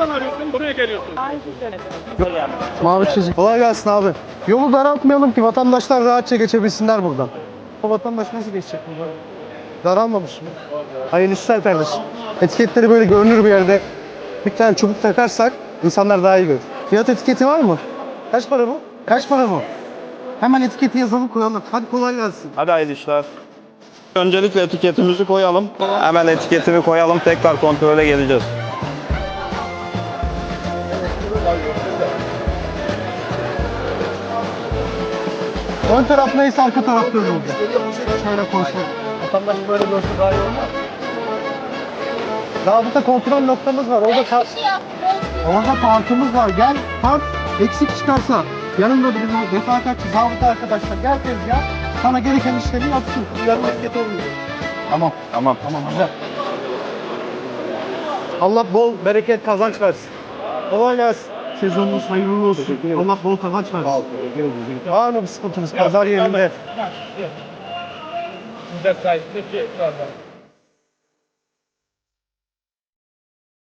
oradan arıyorsun buraya geliyorsun. Mavi çizik. Kolay gelsin abi. Yolu daraltmayalım ki vatandaşlar rahatça geçebilsinler buradan. O vatandaş nasıl geçecek buradan? Daralmamış mı? Hayırlı işler kardeşim. Etiketleri böyle görünür bir yerde bir tane çubuk takarsak insanlar daha iyi görür. Fiyat etiketi var mı? Kaç para bu? Kaç para bu? Hemen etiketi yazalım koyalım. Hadi kolay gelsin. Hadi hayırlı işler. Öncelikle etiketimizi koyalım. Hemen etiketini koyalım. Tekrar kontrole geleceğiz. Ön taraf neyse arka taraf da öyle olacak. Şöyle koysun. Vatandaş böyle görse daha iyi olmaz. Zabıta kontrol noktamız var. Orada kar Orada kartımız var. Gel kart eksik çıkarsa yanında bir refakatçi zabıta arkadaşlar gel tezgah sana gereken işlemi yapsın. Yarın etiket olmuyor. Tamam. Tamam. Tamam güzel. Allah bol bereket kazanç versin. Kolay gelsin. Sezonunuz hayırlı olsun. Allah bol kazanç versin. Var mı bir sıkıntınız? Pazar yerinde. Güzel sahipli bir şey var.